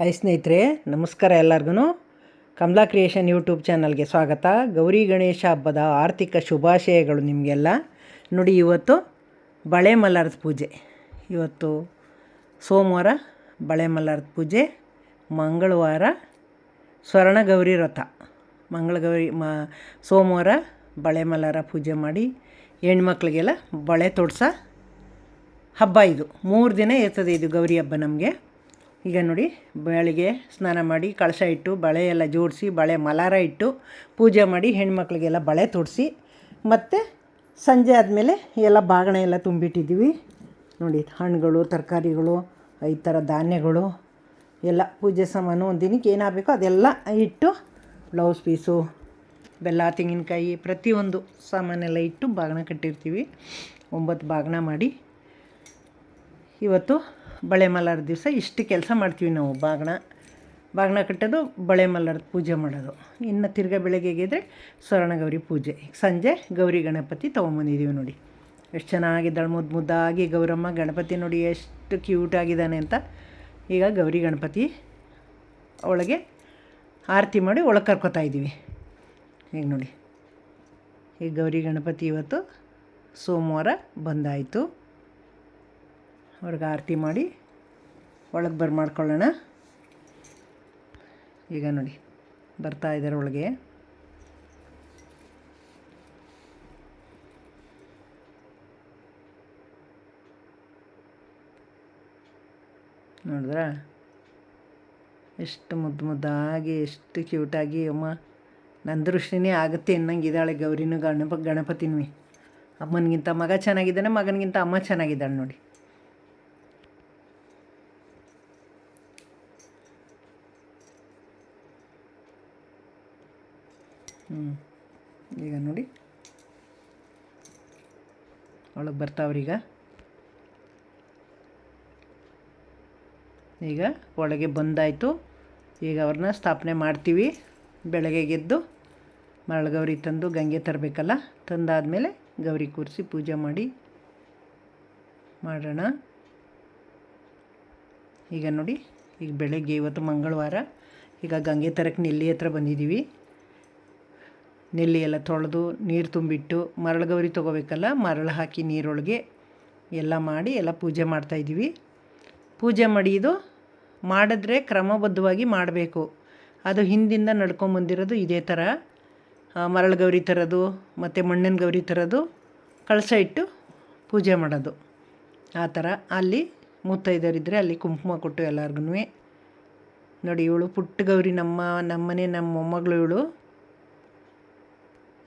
Hi ಸ್ನೇಹಿತರೆ, ನಮಸ್ಕಾರ ಎಲ್ಲರಿಗೂ ಕಮಲಾ ಕ್ರಿಯೇಷನ್ ಯೂಟ್ಯೂಬ್ ಚಾನಲ್ಗೆ ಸ್ವಾಗತ. ಗೌರಿ ಗಣೇಶ ಹಬ್ಬದ ಆರ್ಥಿಕ ಶುಭಾಶಯಗಳು ನಿಮಗೆಲ್ಲ. ನೋಡಿ, ಇವತ್ತು ಬಳೆ ಮಲ್ಲಾರದ ಪೂಜೆ. ಇವತ್ತು ಸೋಮವಾರ ಬಳೆ ಮಲ್ಲಾರದ ಪೂಜೆ, ಮಂಗಳವಾರ ಸ್ವರ್ಣಗೌರಿ ವ್ರತ ಮಂಗಳಗೌರಿ ಮ, ಸೋಮವಾರ ಬಳೆ ಮಲ್ಲಾರ ಪೂಜೆ ಮಾಡಿ ಹೆಣ್ಮಕ್ಳಿಗೆಲ್ಲ ಬಳೆ ತೊಡ್ಸೋ ಹಬ್ಬ ಇದು. ಮೂರು ದಿನ ಇರ್ತದೆ ಇದು ಗೌರಿ ಹಬ್ಬ ನಮಗೆ. ಈಗ ನೋಡಿ, ಬೆಳಗ್ಗೆ ಸ್ನಾನ ಮಾಡಿ ಕಳಶ ಇಟ್ಟು, ಬಳೆ ಎಲ್ಲ ಜೋಡಿಸಿ, ಬಳೆ ಮಲಾರ ಇಟ್ಟು ಪೂಜೆ ಮಾಡಿ ಹೆಣ್ಮಕ್ಳಿಗೆಲ್ಲ ಬಳೆ ತೊಡಿಸಿ, ಮತ್ತು ಸಂಜೆ ಆದಮೇಲೆ ಎಲ್ಲ ಬಾಗಣ ಎಲ್ಲ ತುಂಬಿಟ್ಟಿದ್ದೀವಿ. ನೋಡಿ, ಹಣ್ಣುಗಳು, ತರಕಾರಿಗಳು, ಈ ಥರ ಧಾನ್ಯಗಳು, ಎಲ್ಲ ಪೂಜೆ ಸಾಮಾನು ಒಂದು ದಿನಕ್ಕೆ ಏನಾಗಬೇಕೋ ಅದೆಲ್ಲ ಇಟ್ಟು ಬ್ಲೌಸ್ ಪೀಸು, ಬೆಲ್ಲ, ತೆಂಗಿನಕಾಯಿ, ಪ್ರತಿಯೊಂದು ಸಾಮಾನೆಲ್ಲ ಇಟ್ಟು ಬಾಗಣ ಕಟ್ಟಿರ್ತೀವಿ. ಒಂಬತ್ತು ಬಾಗಣ ಮಾಡಿ ಇವತ್ತು ಬಳೆ ಮಲ್ಲಾರ ದಿವಸ ಇಷ್ಟು ಕೆಲಸ ಮಾಡ್ತೀವಿ ನಾವು ಬಾಗಿಣ. ಬಾಗಿಣ ಕಟ್ಟೋದು ಬಳೆ ಮಲ್ಲಾರದ ಪೂಜೆ ಮಾಡೋದು. ಇನ್ನು ತಿರ್ಗಾ ಬೆಳಗ್ಗೆ ಎದ್ದರೆ ಸ್ವರ್ಣಗೌರಿ ಪೂಜೆ. ಸಂಜೆ ಗೌರಿ ಗಣಪತಿ ತೊಗೊಂಬಂದಿದ್ದೀವಿ ನೋಡಿ. ಎಷ್ಟು ಚೆನ್ನಾಗಿದ್ದಾಳೆ ಮುದ್ದು ಮುದ್ದಾಗಿ ಗೌರಮ್ಮ ಗಣಪತಿ ನೋಡಿ ಎಷ್ಟು ಕ್ಯೂಟ್ ಆಗಿದ್ದಾನೆ ಅಂತ. ಈಗ ಗೌರಿ ಗಣಪತಿ ಒಳಗೆ ಆರತಿ ಮಾಡಿ ಒಳಗೆ ಕರ್ಕೋತಾ ಇದ್ದೀವಿ ಈಗ ನೋಡಿ. ಈ ಗೌರಿ ಗಣಪತಿ ಇವತ್ತು ಸೋಮವಾರ ಬಂದಾಯಿತು. ಅವ್ರಿಗೆ ಆರತಿ ಮಾಡಿ ಒಳಗೆ ಬರ್ ಮಾಡ್ಕೊಳ್ಳೋಣ. ಈಗ ನೋಡಿ, ಬರ್ತಾ ಇದ್ದಾರೆ ಒಳಗೆ. ನೋಡಿದ್ರ? ಎಷ್ಟು ಮುದ್ದು ಮುದ್ದಾಗಿ, ಎಷ್ಟು ಕ್ಯೂಟಾಗಿ, ಅಮ್ಮ. ನನ್ನ ದೃಷ್ಟಿನೇ ಆಗುತ್ತೆ ಅನ್ನಂಗಿದ್ದಾಳೆ ಗೌರಿನೂ ಗಣಪ, ಗಣಪತಿನೂ. ಅಮ್ಮನಿಗಿಂತ ಮಗ ಚೆನ್ನಾಗಿದ್ದಾನೆ, ಮಗನಿಗಿಂತ ಅಮ್ಮ ಚೆನ್ನಾಗಿದ್ದಾಳೆ ನೋಡಿ. ಈಗ ನೋಡಿ. ಒಳಗೆ ಬರ್ತಾವ್ರೀಗ. ಈಗ ಒಳಗೆ ಬಂದಾಯಿತು. ಈಗ ಅವ್ರನ್ನ ಸ್ಥಾಪನೆ ಮಾಡ್ತೀವಿ. ಬೆಳಗ್ಗೆ ಗೆದ್ದು ಮರಳಗೌರಿ ತಂದು ಗಂಗೆ ತರಬೇಕಲ್ಲ? ತಂದಾದಮೇಲೆ ಗೌರಿ ಕೂರಿಸಿ ಪೂಜೆ ಮಾಡಿ ಮಾಡೋಣ. ಈಗ ನೋಡಿ, ಈಗ ಬೆಳಗ್ಗೆ ಇವತ್ತು ಮಂಗಳವಾರ. ಈಗ ಗಂಗೆ ತರಕ್ಕೆ ನೆಲ್ಲಿ ಹತ್ರ ಬಂದಿದ್ದೀವಿ. ನೆಲ್ಲಿ ಎಲ್ಲ ತೊಳೆದು ನೀರು ತುಂಬಿಟ್ಟು ಮರಳುಗೌರಿ ತೊಗೋಬೇಕಲ್ಲ, ಮರಳು ಹಾಕಿ ನೀರೊಳಗೆ ಎಲ್ಲ ಮಾಡಿ ಎಲ್ಲ ಪೂಜೆ ಮಾಡ್ತಾಯಿದ್ದೀವಿ ಪೂಜೆ ಮಾಡಿ ಇದು ಮಾಡಿದ್ರೆ ಕ್ರಮಬದ್ಧವಾಗಿ ಮಾಡಬೇಕು. ಅದು ಹಿಂದಿಂದ ನಡ್ಕೊಂಬಂದಿರೋದು ಇದೇ ಥರ. ಮರಳು ಗೌರಿ ತರೋದು, ಮತ್ತು ಮಣ್ಣಿನ ಗೌರಿ ತರೋದು, ಕಳಸ ಇಟ್ಟು ಪೂಜೆ ಮಾಡೋದು. ಆ ಥರ ಅಲ್ಲಿ ಮುತ್ತೈದರಿದ್ದರೆ ಅಲ್ಲಿ ಕುಂಕುಮ ಕೊಟ್ಟು ಎಲ್ಲರಿಗೂ ನೋಡಿ ಇವಳು ಪುಟ್ಟ ಗೌರಿ, ನಮ್ಮ ನಮ್ಮನೆ ನಮ್ಮ ಮೊಮ್ಮಗಳು ಇವಳು.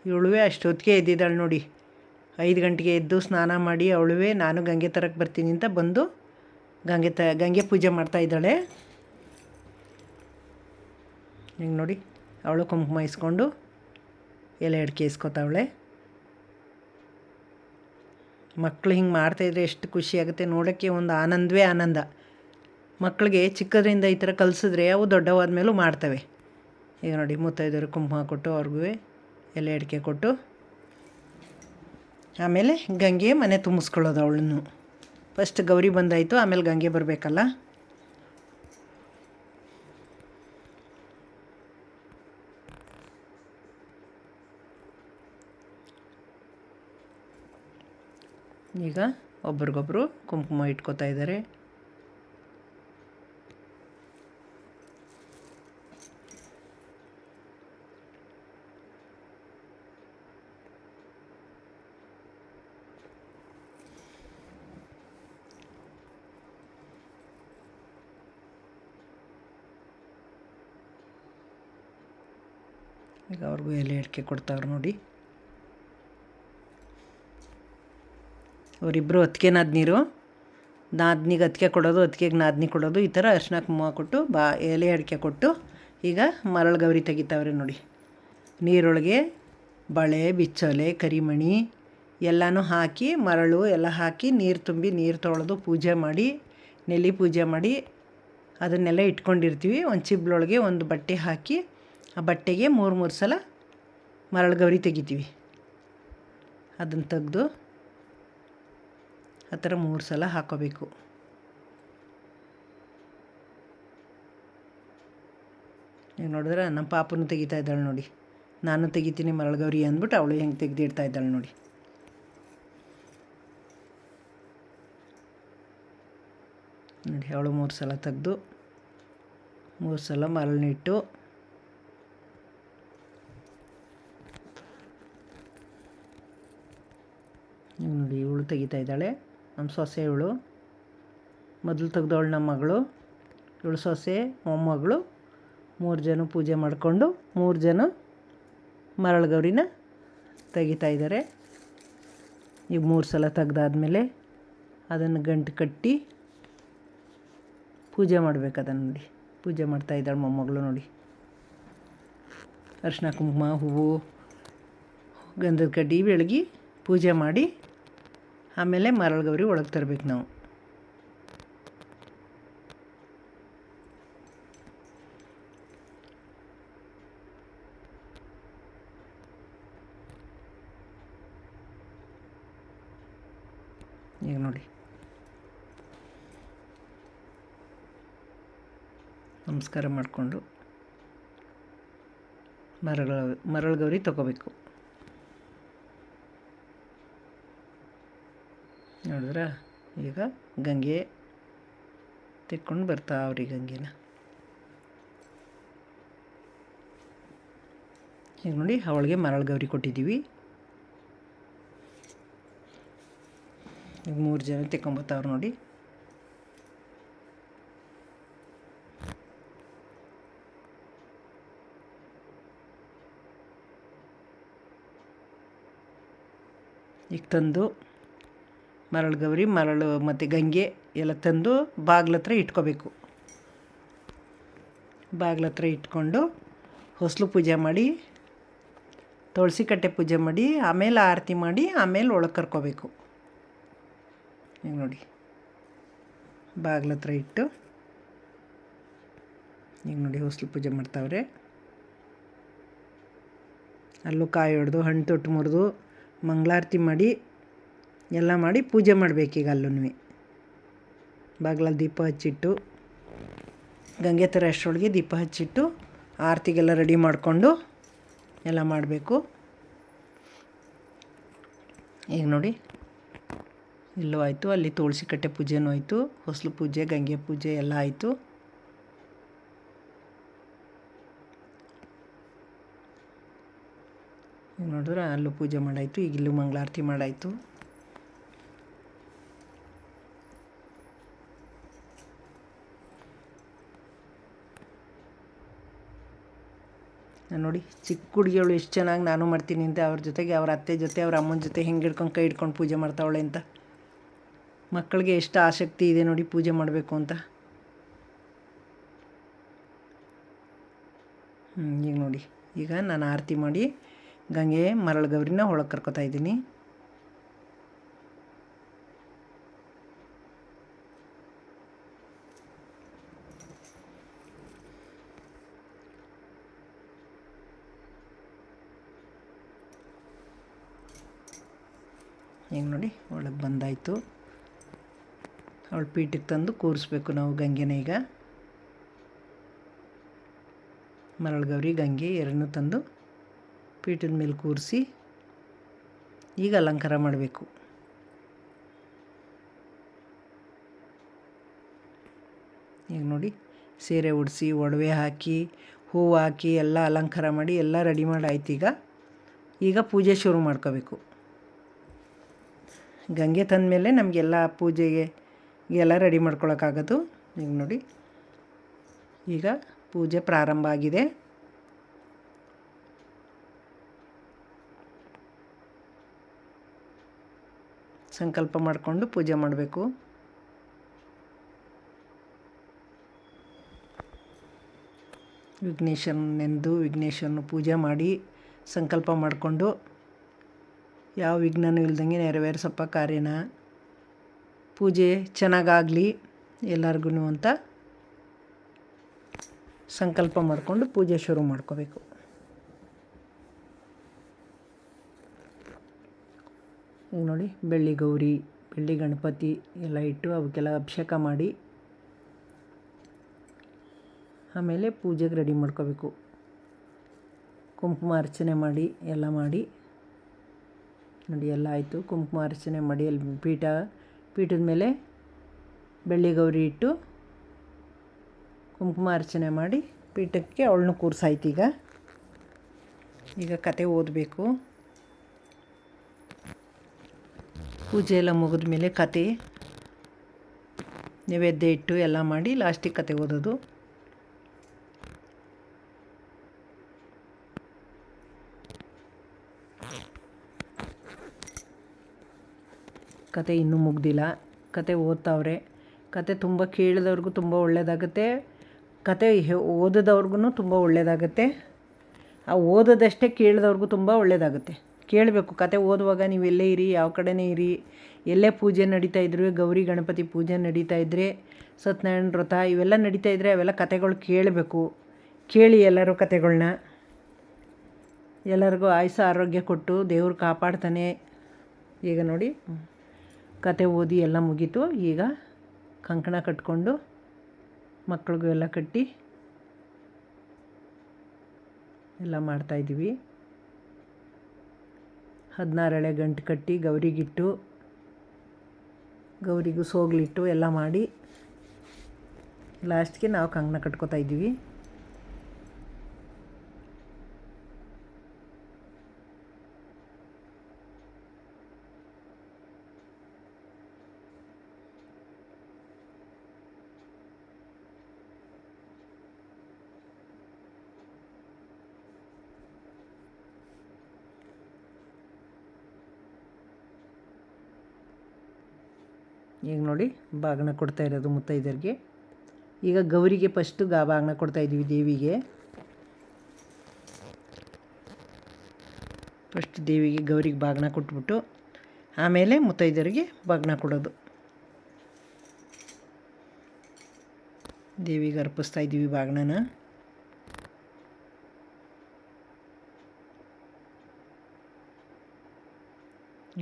ಇವಳುವೆ ಅಷ್ಟೊತ್ತಿಗೆ ಎದ್ದಿದ್ದಾಳೆ ನೋಡಿ. ಐದು ಗಂಟೆಗೆ ಎದ್ದು ಸ್ನಾನ ಮಾಡಿ ಅವಳುವೆ, ನಾನು ಗಂಗೆ ತರಕ್ಕೆ ಬರ್ತೀನಿ ಅಂತ ಬಂದು ಗಂಗೆ ತ, ಗಂಗೆ ಪೂಜೆ ಮಾಡ್ತಾ ಇದ್ದಾಳೆ. ಹಿಂಗೆ ನೋಡಿ, ಅವಳು ಕುಂಕುಮ ಇಸ್ಕೊಂಡು ಎಲೆ ಅಡಿಕೆ ಇಸ್ಕೊತಾವಳೆ. ಮಕ್ಕಳು ಹಿಂಗೆ ಮಾಡ್ತಾಯಿದ್ರೆ ಎಷ್ಟು ಖುಷಿ ಆಗುತ್ತೆ, ನೋಡೋಕ್ಕೆ ಒಂದು ಆನಂದವೇ ಆನಂದ. ಮಕ್ಕಳಿಗೆ ಚಿಕ್ಕದ್ರಿಂದ ಈ ಥರ ಕಲಿಸಿದ್ರೆ ಅವು ದೊಡ್ಡವಾದ ಮೇಲೂ ಮಾಡ್ತವೆ. ಈಗ ನೋಡಿ ಮುತ್ತೈದರು ಕುಂಕುಮ ಕೊಟ್ಟು ಅವ್ರಿಗೂ ಎಲೆ ಅಡಿಕೆ ಕೊಟ್ಟು ಆಮೇಲೆ ಗಂಗೆ ಮನೆ ತುಂಬಿಸ್ಕೊಳ್ಳೋದು ಅವಳನ್ನು. ಫಸ್ಟ್ ಗೌರಿ ಬಂದಾಯಿತು, ಆಮೇಲೆ ಗಂಗೆ ಬರಬೇಕಲ್ಲ? ಈಗ ಒಬ್ರಿಗೊಬ್ರು ಕುಂಕುಮ ಇಟ್ಕೋತಾ ಇದ್ದಾರೆ. ಈಗ ಅವ್ರಿಗೂ ಎಲೆ ಅಡಿಕೆ ಕೊಡ್ತಾವ್ರು ನೋಡಿ. ಅವರಿಬ್ಬರು ಅತ್ತಿಗೆ ನಾದ್ನೀರು ನಾದ್ನಿಗೆ ಅತ್ತಿಗೆ ಕೊಡೋದು, ಅತ್ತಿಗೆಗೆ ನಾದ್ನಿ ಕೊಡೋದು, ಈ ಥರ ಅರ್ಶಿನ ಕುಂಕುಮ ಕೊಟ್ಟು ಬಾ, ಎಲೆ ಅಡಿಕೆ ಕೊಟ್ಟು ಈಗ ಮರಳು ಗೌರಿ ತೆಗಿತಾವ್ರೆ ನೋಡಿ. ನೀರೊಳಗೆ ಬಳೆ, ಬಿಚ್ಚಲೆ, ಕರಿಮಣಿ ಎಲ್ಲನೂ ಹಾಕಿ, ಮರಳು ಎಲ್ಲ ಹಾಕಿ ನೀರು ತುಂಬಿ ನೀರು ತೊಳೆದು ಪೂಜೆ ಮಾಡಿ ನೆಲ್ಲಿ ಪೂಜೆ ಮಾಡಿ ಅದನ್ನೆಲ್ಲ ಇಟ್ಕೊಂಡಿರ್ತೀವಿ. ಒಂದು ಚಿಬ್ಳೊಳಗೆ ಒಂದು ಬಟ್ಟೆ ಹಾಕಿ ಆ ಬಟ್ಟೆಗೆ ಮೂರು ಮೂರು ಸಲ ಮರಳು ಗೌರಿ ತೆಗಿತೀವಿ. ಅದನ್ನು ತೆಗೆದು ಆ ಥರ ಮೂರು ಸಲ ಹಾಕೋಬೇಕು. ಈಗ ನೋಡಿದ್ರೆ ನಮ್ಮ ಪಾಪನೂ ತೆಗಿತಾ ಇದ್ದಾಳೆ ನೋಡಿ. ನಾನು ತೆಗಿತೀನಿ ಮರಳಗೌರಿ ಅಂದ್ಬಿಟ್ಟು ಅವಳು ಹೆಂಗೆ ತೆಗೆದಿಡ್ತಾ ಇದ್ದಾಳೆ ನೋಡಿ. ನೋಡಿ, ಅವಳು ಮೂರು ಸಲ ತೆಗೆದು ಮೂರು ಸಲ ಮರಳನ್ನಿಟ್ಟು ನೋಡಿ, ಇವಳು ತೆಗಿತಾ ಇದ್ದಾಳೆ. ನಮ್ಮ ಸೊಸೆ ಇವಳು. ಮೊದಲು ತೆಗ್ದವಳು ನಮ್ಮ ಮಗಳು. ಇವಳು ಸೊಸೆ, ಮೊಮ್ಮಗಳು. ಮೂರು ಜನ ಪೂಜೆ ಮಾಡಿಕೊಂಡು ಮೂರು ಜನ ಮರಳಗೌರಿನ ತೆಗಿತಾ ಇದ್ದಾರೆ. ಈಗ ಮೂರು ಸಲ ತೆಗ್ದಾದ್ಮೇಲೆ ಅದನ್ನು ಗಂಟು ಕಟ್ಟಿ ಪೂಜೆ ಮಾಡಬೇಕು ಅದನ್ನು ನೋಡಿ. ಪೂಜೆ ಮಾಡ್ತಾ ಇದ್ದಾಳೆ ಮೊಮ್ಮಗಳು ನೋಡಿ. ಅರ್ಶಿನ ಕುಂಕುಮ, ಹೂವು, ಗಂಧದ ಕಡ್ಡಿ, ಬೆಳಗಿ ಪೂಜೆ ಮಾಡಿ ಆಮೇಲೆ ಮರಳುಗೌರಿ ಒಳಗೆ ತರಬೇಕು ನಾವು. ಈಗ ನೋಡಿ. ನಮಸ್ಕಾರ ಮಾಡಿಕೊಂಡು ಮರಗಳ ಮರಳುಗೌರಿ ತಗೋಬೇಕು. ನೋಡಿದ್ರ ಈಗ ಗಂಗೆ ತೆಕ್ಕೊಂಡು ಬರ್ತಾವ್ರಿ ಗಂಗೆನ. ಈಗ ನೋಡಿ ಅವಳಿಗೆ ಮರಳು ಗೌರಿ ಕೊಟ್ಟಿದ್ದೀವಿ. ಈಗ ಮೂರು ಜನ ತಿಕ್ಕೊಂಬರ್ತಾವ್ರು ನೋಡಿ. ಈಗ ತಂದು ಮರಳು ಗೌರಿ, ಮರಳು ಮತ್ತು ಗಂಗೆ ಎಲ್ಲ ತಂದು ಬಾಗ್ಲ ಹತ್ರ ಇಟ್ಕೋಬೇಕು. ಬಾಗ್ಲ ಹತ್ರ ಇಟ್ಕೊಂಡು ಹೊಸಲು ಪೂಜೆ ಮಾಡಿ ತುಳಸಿ ಕಟ್ಟೆ ಪೂಜೆ ಮಾಡಿ, ಆಮೇಲೆ ಆರತಿ ಮಾಡಿ, ಆಮೇಲೆ ಒಳಗೆ ಕರ್ಕೋಬೇಕು. ಈಗ ನೋಡಿ. ಬಾಗ್ಲ ಹತ್ರ ಇಟ್ಟು ಈಗ ನೋಡಿ ಹೊಸಲು ಪೂಜೆ ಮಾಡ್ತಾವ್ರೆ. ಅಲ್ಲೂ ಕಾಯಿ ಹೊಡೆದು, ಹಣ್ಣು ತೊಟ್ಟು ಮುರಿದು, ಮಂಗಳಾರತಿ ಮಾಡಿ ಎಲ್ಲ ಮಾಡಿ ಪೂಜೆ ಮಾಡಬೇಕೀಗ ಅಲ್ಲೂ ಬಾಗ್ಲಲ್ಲಿ ದೀಪ ಹಚ್ಚಿಟ್ಟು, ಗಂಗೆ ಥರ ಅಷ್ಟರೊಳಗೆ ದೀಪ ಹಚ್ಚಿಟ್ಟು, ಆರತಿಗೆಲ್ಲ ರೆಡಿ ಮಾಡಿಕೊಂಡು ಎಲ್ಲ ಮಾಡಬೇಕು. ಈಗ ನೋಡಿ, ಇಲ್ಲೂ ಆಯಿತು, ಅಲ್ಲಿ ತುಳಸಿ ಕಟ್ಟೆ ಪೂಜೆನೂ ಆಯಿತು, ಹೊಸಲು ಪೂಜೆ, ಗಂಗೆ ಪೂಜೆ ಎಲ್ಲ ಆಯಿತು. ನೋಡಿದ್ರೆ ಅಲ್ಲೂ ಪೂಜೆ ಮಾಡಾಯಿತು, ಈಗ ಇಲ್ಲೂ ಮಂಗಳಾರತಿ ಮಾಡಾಯಿತು. ನೋಡಿ, ಚಿಕ್ಕ ಹುಡುಗಿಯವಳು ಎಷ್ಟು ಚೆನ್ನಾಗಿ ನಾನು ಮಾಡ್ತೀನಿ ಅಂತ ಅವ್ರ ಜೊತೆಗೆ, ಅವ್ರ ಅತ್ತೆ ಜೊತೆ, ಅವ್ರ ಅಮ್ಮನ ಜೊತೆ ಹೆಂಗೆ ಹಿಡ್ಕೊಂಡು ಕೈ ಹಿಡ್ಕೊಂಡು ಪೂಜೆ ಮಾಡ್ತಾವಳೆ ಅಂತ. ಮಕ್ಕಳಿಗೆ ಎಷ್ಟು ಆಸಕ್ತಿ ಇದೆ ನೋಡಿ ಪೂಜೆ ಮಾಡಬೇಕು ಅಂತ. ಈಗ ನೋಡಿ, ಈಗ ನಾನು ಆರತಿ ಮಾಡಿ ಗಂಗೆ ಮರಳು ಗೌರಿನ ಒಳಗೆ ಕರ್ಕೊತಾ ಇದ್ದೀನಿ. ಈಗ ನೋಡಿ ಒಳಗೆ ಬಂದಾಯಿತು. ಅವಳು ಪೀಠಕ್ಕೆ ತಂದು ಕೂರಿಸ್ಬೇಕು ನಾವು ಗಂಗೆನ ಈಗ. ಮರಳಗೌರಿ ಗಂಗೆ ಎರಡನ್ನೂ ತಂದು ಪೀಠದ ಮೇಲೆ ಕೂರಿಸಿ ಈಗ ಅಲಂಕಾರ ಮಾಡಬೇಕು. ಈಗ ನೋಡಿ ಸೀರೆ ಉಡಿಸಿ, ಒಡವೆ ಹಾಕಿ ಹೂವು ಹಾಕಿ, ಎಲ್ಲ ಅಲಂಕಾರ ಮಾಡಿ ಎಲ್ಲ ರೆಡಿ ಮಾಡಿ ಆಯ್ತು ಈಗ. ಈಗ ಪೂಜೆ ಶುರು ಮಾಡ್ಕೋಬೇಕು. ಗಂಗೆ ತಂದ ಮೇಲೆ ನಮಗೆಲ್ಲ ಪೂಜೆಗೆ ಎಲ್ಲ ರೆಡಿ ಮಾಡ್ಕೊಳಕ್ಕಾಗೋದು. ಈಗ ನೋಡಿ, ಈಗ ಪೂಜೆ ಪ್ರಾರಂಭ ಆಗಿದೆ. ಸಂಕಲ್ಪ ಮಾಡಿಕೊಂಡು ಪೂಜೆ ಮಾಡಬೇಕು. ವಿಘ್ನೇಶ್ವರನ ನೆನೆದು ವಿಘ್ನೇಶ್ವರನ ಪೂಜೆ ಮಾಡಿ ಸಂಕಲ್ಪ ಮಾಡಿಕೊಂಡು ಯಾವ ವಿಘ್ನನೂ ಇಲ್ದಂಗೆ ನೆರವೇರಿಸಪ್ಪ ಕಾರ್ಯನ. ಪೂಜೆ ಚೆನ್ನಾಗಾಗಲಿ ಎಲ್ಲರಿಗೂ ಅಂತ ಸಂಕಲ್ಪ ಮಾಡಿಕೊಂಡು ಪೂಜೆ ಶುರು ಮಾಡ್ಕೋಬೇಕು. ಈಗ ನೋಡಿ, ಬೆಳ್ಳಿ ಗೌರಿ, ಬೆಳ್ಳಿ ಗಣಪತಿ ಎಲ್ಲ ಇಟ್ಟು ಅವಕ್ಕೆಲ್ಲ ಅಭಿಷೇಕ ಮಾಡಿ ಆಮೇಲೆ ಪೂಜೆಗೆ ರೆಡಿ ಮಾಡ್ಕೋಬೇಕು. ಕುಂಕುಮ ಅರ್ಚನೆ ಮಾಡಿ, ಎಲ್ಲ ಮಾಡಿ ನೋಡಿ, ಎಲ್ಲ ಆಯಿತು. ಕುಂಕುಮ ಅರ್ಚನೆ ಮಡಿಯಲ್ಲಿ ಪೀಠ, ಪೀಠದ ಮೇಲೆ ಬೆಳ್ಳಿ ಗೌರಿ ಇಟ್ಟು ಕುಂಕುಮ ಅರ್ಚನೆ ಮಾಡಿ ಪೀಠಕ್ಕೆ ಅವಳನ್ನು ಕೂರ್ಸಾಯ್ತು ಈಗ. ಈಗ ಕತೆ ಓದಬೇಕು. ಪೂಜೆ ಎಲ್ಲ ಮುಗಿದ ಮೇಲೆ ಕತೆ, ನೈವೇದ್ಯ ಇಟ್ಟು ಎಲ್ಲ ಮಾಡಿ ಲಾಸ್ಟಿಗೆ ಕತೆ ಓದೋದು. ಕತೆ ಇನ್ನೂ ಮುಗ್ದಿಲ್ಲ. ಕತೆ ಓದ್ತಾವ್ರೆ. ಕತೆ ತುಂಬ ಕೇಳಿದವ್ರಿಗೂ ತುಂಬ ಒಳ್ಳೆಯದಾಗುತ್ತೆ ಕತೆ ಓದಿದವ್ರಿಗೂ ತುಂಬ ಒಳ್ಳೆಯದಾಗುತ್ತೆ ಆ ಓದೋದಷ್ಟೇ ಕೇಳಿದವ್ರಿಗೂ ತುಂಬ ಒಳ್ಳೆಯದಾಗುತ್ತೆ ಕೇಳಬೇಕು, ಕತೆ ಓದುವಾಗ ನೀವು ಎಲ್ಲೇ ಇರಿ, ಯಾವ ಕಡೆನೇ ಇರಿ, ಎಲ್ಲೇ ಪೂಜೆ ನಡೀತಾ ಇದ್ರು, ಗೌರಿ, ಗಣಪತಿ ಪೂಜೆ ನಡೀತಾ ಇದ್ದರೆ ಸತ್ಯನಾರಾಯಣ ವ್ರತ, ಇವೆಲ್ಲ ನಡೀತಾ ಇದ್ದರೆ ಅವೆಲ್ಲ ಕತೆಗಳು ಕೇಳಬೇಕು. ಕೇಳಿ ಎಲ್ಲರೂ ಕತೆಗಳನ್ನ ಎಲ್ಲರಿಗೂ ಆಯುಸ ಆರೋಗ್ಯ ಕೊಟ್ಟು ದೇವ್ರು ಕಾಪಾಡ್ತಾನೆ. ಈಗ ನೋಡಿ. ಕತೆ ಓದಿ ಎಲ್ಲ ಮುಗೀತು. ಈಗ ಕಂಕಣ ಕಟ್ಕೊಂಡು ಮಕ್ಕಳಿಗೂ ಎಲ್ಲ ಕಟ್ಟಿ ಎಲ್ಲ ಮಾಡ್ತಾಯಿದ್ದೀವಿ ಹದಿನಾರಳೆ ಗಂಟು ಕಟ್ಟಿ ಗೌರಿಗಿಟ್ಟು, ಗೌರಿಗೂ ಸೋಗ್ಲಿಟ್ಟು ಎಲ್ಲ ಮಾಡಿ ಲಾಸ್ಟ್ಗೆ ನಾವು ಕಂಕಣ ಕಟ್ಕೋತಾ ಇದ್ದೀವಿ ಈಗ ನೋಡಿ ಬಾಗಿನ ಕೊಡ್ತಾ ಇರೋದು ಮುತ್ತೈದರಿಗೆ ಈಗ ಗೌರಿಗೆ ಫಸ್ಟು ಗಾ ಬಾಗಿನ ಕೊಡ್ತಾ ಇದ್ದೀವಿ ದೇವಿಗೆ. ಫಸ್ಟ್ ದೇವಿಗೆ ಗೌರಿಗೆ ಬಾಗಿನ ಕೊಟ್ಬಿಟ್ಟು ಆಮೇಲೆ ಮುತ್ತೈದರಿಗೆ ಬಾಗಿನ ಕೊಡೋದು. ದೇವಿಗೆ ಅರ್ಪಿಸ್ತಾ ಇದ್ದೀವಿ ಬಾಗಿನನ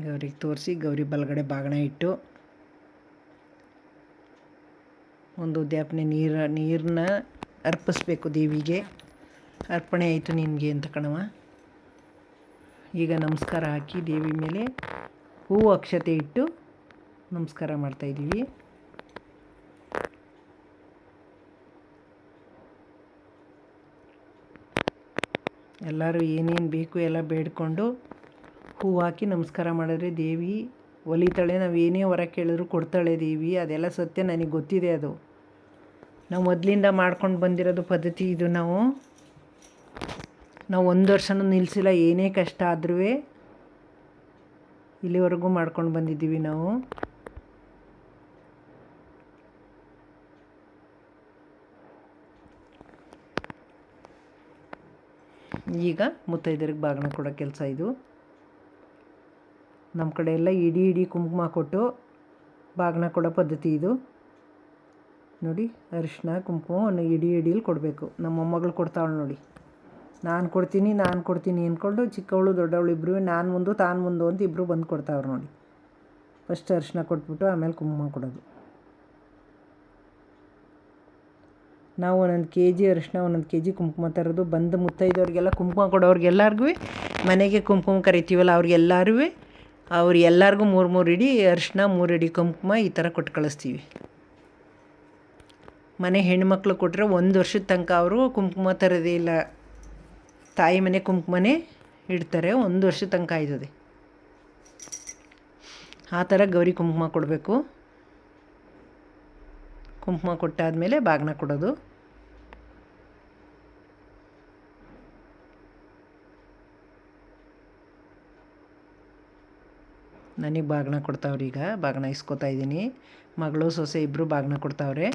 ಗೌರಿಗೆ ತೋರಿಸಿ ಗೌರಿ ಬಲಗಡೆ ಬಾಗಿನ ಇಟ್ಟು ಒಂದು ಉದ್ಯಾಪನೆ ನೀರ ನೀರನ್ನ ಅರ್ಪಿಸ್ಬೇಕು ದೇವಿಗೆ. ಅರ್ಪಣೆ ಆಯಿತು ನಿನಗೆ ಅಂತ ಕಣವ ಈಗ ನಮಸ್ಕಾರ ಹಾಕಿ ದೇವಿ ಮೇಲೆ ಹೂವು ಅಕ್ಷತೆ ಇಟ್ಟು ನಮಸ್ಕಾರ ಮಾಡ್ತಾಯಿದ್ದೀವಿ ಎಲ್ಲರೂ ಏನೇನು ಬೇಕು ಎಲ್ಲ ಬೇಡಿಕೊಂಡು ಹೂ ಹಾಕಿ ನಮಸ್ಕಾರ ಮಾಡಿದ್ರೆ ದೇವಿ ಒಲಿತಾಳೆ. ನಾವು ಏನೇ ಹೊರ ಕೇಳಿದ್ರು ಕೊಡ್ತಾಳೆ ದೇವಿ. ಅದೆಲ್ಲ ಸತ್ಯ ನನಗೆ ಗೊತ್ತಿದೆ ಅದು. ನಾವು ಮೊದಲಿಂದ ಮಾಡ್ಕೊಂಡು ಬಂದಿರೋದು ಪದ್ಧತಿ ಇದು ನಾವು. ನಾವು ಒಂದು ವರ್ಷನೂ ನಿಲ್ಲಿಸಿಲ್ಲ ಏನೇ ಕಷ್ಟ ಆದ್ರೂ ಇಲ್ಲಿವರೆಗೂ ಮಾಡ್ಕೊಂಡು ಬಂದಿದ್ದೀವಿ ನಾವು. ಈಗ ಮುತ್ತೈದರಿಗೆ ಬಾಗಿನ ಕೊಡೋ ಕೆಲಸ ಇದು. ನಮ್ಮ ಕಡೆ ಎಲ್ಲ ಇಡೀ ಇಡೀ ಕುಂಕುಮ ಕೊಟ್ಟು ಬಾಗಿನ ಕೊಡೋ ಪದ್ಧತಿ ಇದು. ನೋಡಿ, ಅರಿಶಿನ ಕುಂಕುಮವನ್ನು ಇಡಿ ಇಡೀಲಿ ಕೊಡಬೇಕು. ನಮ್ಮ ಮೊಮ್ಮಗಳು ಕೊಡ್ತಾವಳು ನೋಡಿ. ನಾನು ಕೊಡ್ತೀನಿ ನಾನು ಕೊಡ್ತೀನಿ ಅಂದ್ಕೊಂಡು ಚಿಕ್ಕವಳು, ದೊಡ್ಡವಳು ಇಬ್ಬರು ನಾನು ಮುಂದು ತಾನು ಮುಂದು ಅಂತ ಇಬ್ಬರು ಬಂದು ಕೊಡ್ತಾವ್ರು ನೋಡಿ. ಫಸ್ಟ್ ಅರಿಶಿನ ಕೊಟ್ಬಿಟ್ಟು ಆಮೇಲೆ ಕುಂಕುಮ ಕೊಡೋದು. ನಾವು ಒಂದೊಂದು ಕೆ ಜಿ ಅರಿಶಿನ, ಒಂದೊಂದು ಕೆ ಜಿ ಕುಂಕುಮ ತರೋದು. ಬಂದು ಮುತ್ತೈದವ್ರಿಗೆಲ್ಲ ಕುಂಕುಮ ಕೊಡೋರಿಗೆಲ್ಲರಿಗೂ, ಮನೆಗೆ ಕುಂಕುಮ ಕರಿತೀವಲ್ಲ ಅವ್ರಿಗೆಲ್ಲರೂ ಅವ್ರು ಎಲ್ಲರಿಗೂ ಮೂರು ಮೂರು ಇಡಿ ಅರಿಶಿನ, ಮೂರು ಇಡಿ ಕುಂಕುಮ ಈ ಥರ ಕೊಟ್ಟು ಕಳಿಸ್ತೀವಿ. ಮನೆ ಹೆಣ್ಮಕ್ಳು ಕೊಟ್ಟರೆ ಒಂದು ವರ್ಷದ ತನಕ ಅವರು ಕುಂಕುಮ ತರೋದೇ ಇಲ್ಲ. ತಾಯಿ ಮನೆ ಕುಂಕುಮನೇ ಇಡ್ತಾರೆ. ಒಂದು ವರ್ಷದ ತನಕ ಆಯ್ತದೆ. ಆ ಥರ ಗೌರಿ ಕುಂಕುಮ ಕೊಡಬೇಕು. ಕುಂಕುಮ ಕೊಟ್ಟಾದಮೇಲೆ ಬಾಗ್ನ ಕೊಡೋದು. ನನಗೆ ಬಾಗ್ನ ಕೊಡ್ತಾವ್ರಿ ಈಗ ಬಾಗ್ನ ಇಸ್ಕೊತಾ ಇದ್ದೀನಿ. ಮಗಳು ಸೊಸೆ ಇಬ್ಬರು ಬಾಗ್ನ ಕೊಡ್ತಾವ್ರೆ.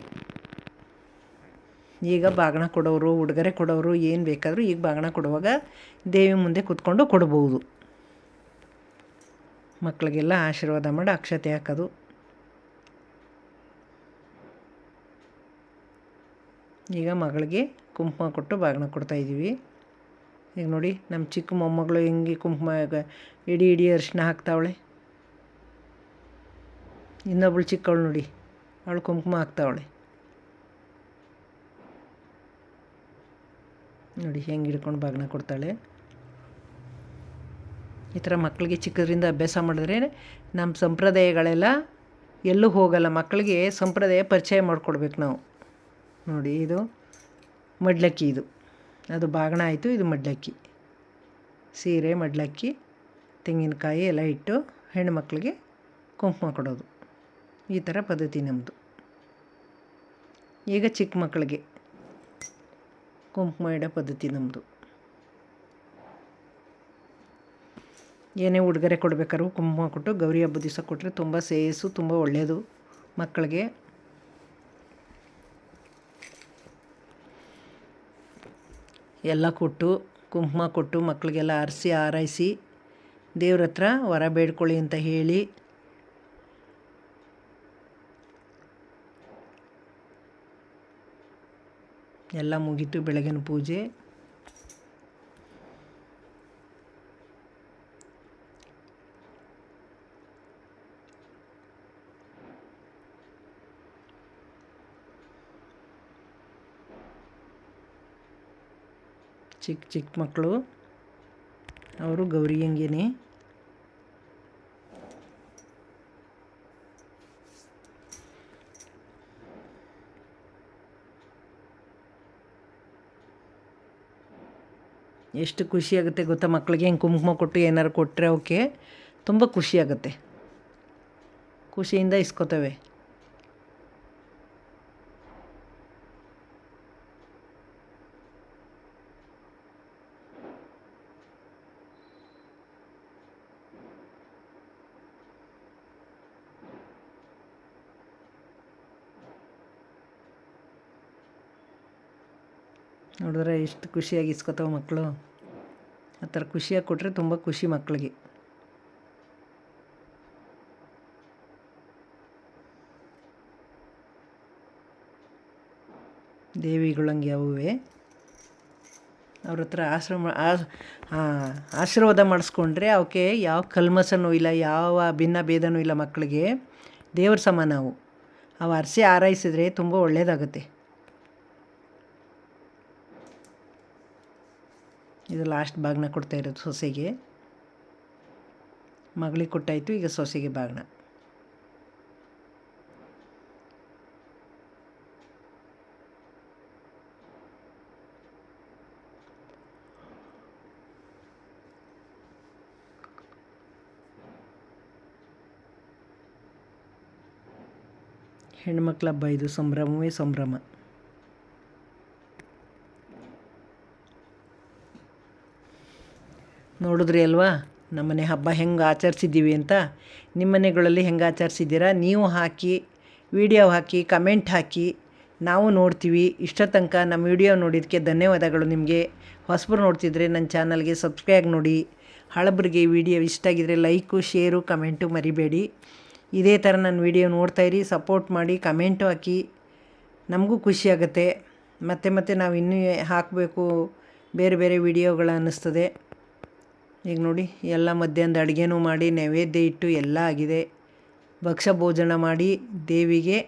ಈಗ ಬಾಗಣ ಕೊಡೋರು, ಉಡುಗೊರೆ ಕೊಡೋರು ಏನು ಬೇಕಾದರೂ ಈಗ ಬಾಗಣ ಕೊಡುವಾಗ ದೇವಿ ಮುಂದೆ ಕೂತ್ಕೊಂಡು ಕೊಡ್ಬೋದು. ಮಕ್ಕಳಿಗೆಲ್ಲ ಆಶೀರ್ವಾದ ಮಾಡಿ, ಅಕ್ಷತೆ ಹಾಕೋದು. ಈಗ ಮಗಳಿಗೆ ಕುಂಕುಮ ಕೊಟ್ಟು ಬಾಗಿನ ಕೊಡ್ತಾಯಿದ್ದೀವಿ ಈಗ ನೋಡಿ ನಮ್ಮ ಚಿಕ್ಕ ಮೊಮ್ಮಗಳು ಹೆಂಗೆ ಕುಂಕುಮ ಇಡೀ ಇಡೀ ಅರಿಶಿನ ಹಾಕ್ತಾವಳೆ. ಇನ್ನೊಬ್ಳು ಚಿಕ್ಕವಳು ನೋಡಿ, ಅವಳು ಕುಂಕುಮ ಹಾಕ್ತಾವಳೆ. ನೋಡಿ, ಹೆಂಗೆ ಹಿಡ್ಕೊಂಡು ಬಾಗಿನ ಕೊಡ್ತಾಳೆ. ಈ ಥರ ಮಕ್ಕಳಿಗೆ ಚಿಕ್ಕದ್ರಿಂದ ಅಭ್ಯಾಸ ಮಾಡಿದ್ರೆ ನಮ್ಮ ಸಂಪ್ರದಾಯಗಳೆಲ್ಲ ಎಲ್ಲೂ ಹೋಗಲ್ಲ. ಮಕ್ಕಳಿಗೆ ಸಂಪ್ರದಾಯ ಪರಿಚಯ ಮಾಡಿಕೊಡ್ಬೇಕು ನಾವು. ನೋಡಿ, ಇದು ಮಡ್ಲಕ್ಕಿ ಇದು. ಅದು ಬಾಗಣ ಆಯಿತು, ಇದು ಮಡ್ಲಕ್ಕಿ. ಸೀರೆ, ಮಡ್ಲಕ್ಕಿ, ತೆಂಗಿನಕಾಯಿ ಎಲ್ಲ ಇಟ್ಟು ಹೆಣ್ಣುಮಕ್ಳಿಗೆ ಕುಂಕುಮ ಕೊಡೋದು. ಈ ಥರ ಪದ್ಧತಿ ನಮ್ಮದು ಈಗ ಚಿಕ್ಕ ಮಕ್ಕಳಿಗೆ. ಕುಂಕುಮ ಇಡೋ ಪದ್ಧತಿ ನಮ್ಮದು ಏನೇ ಉಡುಗೊರೆ ಕೊಡಬೇಕಾದ್ರೂ ಕುಂಕುಮ ಕೊಟ್ಟು ಗೌರಿ ಹಬ್ಬದ ದಿವಸ ಕೊಟ್ಟರೆ ತುಂಬ ಸೇಸು, ತುಂಬ ಒಳ್ಳೆಯದು ಮಕ್ಕಳಿಗೆ. ಎಲ್ಲ ಕೊಟ್ಟು, ಕುಂಕುಮ ಕೊಟ್ಟು ಮಕ್ಕಳಿಗೆಲ್ಲ ಆರಿಸಿ ಆರೈಸಿ ದೇವ್ರ ಹತ್ರ ವರ ಬೇಡ್ಕೊಳ್ಳಿ ಅಂತ ಹೇಳಿ ಎಲ್ಲ ಮುಗೀತು ಬೆಳಗಿನ ಪೂಜೆ. ಚಿಕ್ಕ ಚಿಕ್ಕ ಮಕ್ಕಳು ಅವರು ಗೌರಿ ಹಂಗೇನೆ ಎಷ್ಟು ಖುಷಿಯಾಗುತ್ತೆ ಗೊತ್ತಾ? ಮಕ್ಕಳಿಗೆ ಹಿಂಗೆ ಕುಂಕುಮ ಕೊಟ್ಟು ಏನಾರು ಕೊಟ್ಟರೆ ಅವಕ್ಕೆ ತುಂಬ ಖುಷಿಯಾಗುತ್ತೆ ಖುಷಿಯಿಂದ ಇಸ್ಕೊತವೆ. ನೋಡಿದ್ರೆ ಎಷ್ಟು ಖುಷಿಯಾಗಿ ಇಸ್ಕೋತಾವೆ ಮಕ್ಕಳು. ಆ ಥರ ಖುಷಿಯಾಗಿ ಕೊಟ್ಟರೆ ತುಂಬ ಖುಷಿ ಮಕ್ಕಳಿಗೆ. ದೇವಿಗಳಂಗೆ ಯಾವುವೆ? ಅವ್ರ ಹತ್ರ ಆಶ್ರಮ ಆಶೀರ್ವಾದ ಮಾಡಿಸ್ಕೊಂಡ್ರೆ ಅವಕ್ಕೆ ಯಾವ ಕಲ್ಮಸನೂ ಇಲ್ಲ, ಯಾವ ಭಿನ್ನ ಭೇದನೂ ಇಲ್ಲ ಮಕ್ಕಳಿಗೆ. ದೇವ್ರ ಸಮಾನ ಅವು ಅವು ಅರಸಿ ಆರೈಸಿದ್ರೆ ತುಂಬ ಒಳ್ಳೆಯದಾಗುತ್ತೆ ಇದು ಲಾಸ್ಟ್ ಬಾಗ್ನ ಕೊಡ್ತಾ ಇರೋದು ಸೊಸೆಗೆ. ಮಗಳಿಗೆ ಕೊಟ್ಟಾಯಿತು, ಈಗ ಸೊಸೆಗೆ ಬಾಗ್ನ ಹೆಣ್ಮಕ್ಳ ಹಬ್ಬ ಇದು ಸಂಭ್ರಮವೇ ಸಂಭ್ರಮ. ನೋಡಿದ್ರಿ ಅಲ್ವಾ? ನಮ್ಮನೆ ಹಬ್ಬ ಹೆಂಗೆ ಆಚರಿಸಿದ್ದೀವಿ ಅಂತ? ನಿಮ್ಮ ಮನೆಗಳಲ್ಲಿ ಹೆಂಗೆ ಆಚರಿಸಿದ್ದೀರಾ? ನೀವು ಹಾಕಿ ವಿಡಿಯೋ ಹಾಕಿ ಕಮೆಂಟ್ ಹಾಕಿ. ನಾವು ನೋಡ್ತೀವಿ. ಇಷ್ಟ ತನಕ ನಮ್ಮ ವಿಡಿಯೋ ನೋಡಿದ್ದಕ್ಕೆ ಧನ್ಯವಾದಗಳು ನಿಮಗೆ. ಹೊಸಬರು ನೋಡ್ತಿದ್ರೆ ನನ್ನ ಚಾನಲ್ಗೆ ಸಬ್ಸ್ಕ್ರೈಬ್ ನೋಡಿ. ಹಳಬ್ರಿಗೆ ವಿಡಿಯೋ ಇಷ್ಟ ಆಗಿದ್ರೆ ಲೈಕು ಶೇರು ಕಮೆಂಟು ಮರಿಬೇಡಿ. ಇದೇ ಥರ ನನ್ನ ವಿಡಿಯೋ ನೋಡ್ತಾಯಿರಿ ಸಪೋರ್ಟ್ ಮಾಡಿ ಕಮೆಂಟು ಹಾಕಿ. ನಮಗೂ ಖುಷಿಯಾಗುತ್ತೆ ಮತ್ತೆ ಮತ್ತೆ ನಾವು ಇನ್ನೂ ಹಾಕಬೇಕು. ಬೇರೆ ಬೇರೆ ವಿಡಿಯೋಗಳು ಅನ್ನಿಸ್ತದೆ. ಈಗ ನೋಡಿ, ಎಲ್ಲ ಮಧ್ಯಾಹ್ನದ ಅಡುಗೆನೂ ಮಾಡಿ, ನೈವೇದ್ಯ ಇಟ್ಟು ಎಲ್ಲ ಆಗಿದೆ. ಭಕ್ಷ್ಯ ಭೋಜನ ಮಾಡಿ ದೇವಿಗೆ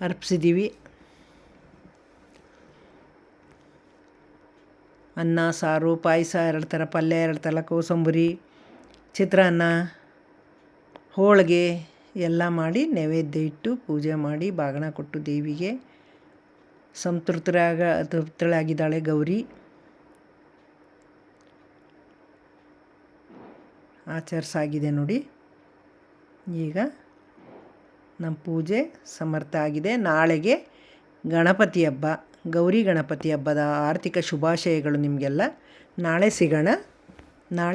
ಅರ್ಪಿಸಿದ್ದೀವಿ ಅನ್ನ, ಸಾರು, ಪಾಯಸ, ಎರಡು ಥರ ಪಲ್ಯ, ಎರಡು ಥರ ಕೋಸಂಬರಿ, ಚಿತ್ರಾನ್ನ, ಹೋಳಿಗೆ ಎಲ್ಲ ಮಾಡಿ ನೈವೇದ್ಯ ಇಟ್ಟು ಪೂಜೆ ಮಾಡಿ ಬಾಗಣ ಕೊಟ್ಟು ದೇವಿಗೆ ಸಂತೃಪ್ತರಾಗ ತೃಪ್ತಳಾಗಿದ್ದಾಳೆ ಗೌರಿ. ಆಚರಿಸಾಗಿದೆ ನೋಡಿ. ಈಗ ನಮ್ಮ ಪೂಜೆ ಸಮರ್ಥ ಆಗಿದೆ. ನಾಳೆಗೆ ಗಣಪತಿ ಹಬ್ಬ, ಗೌರಿ ಗಣಪತಿ ಹಬ್ಬದ ಆರ್ಥಿಕ ಶುಭಾಶಯಗಳು ನಿಮಗೆಲ್ಲ. ನಾಳೆ ಸಿಗೋಣ. ನಾಳೆ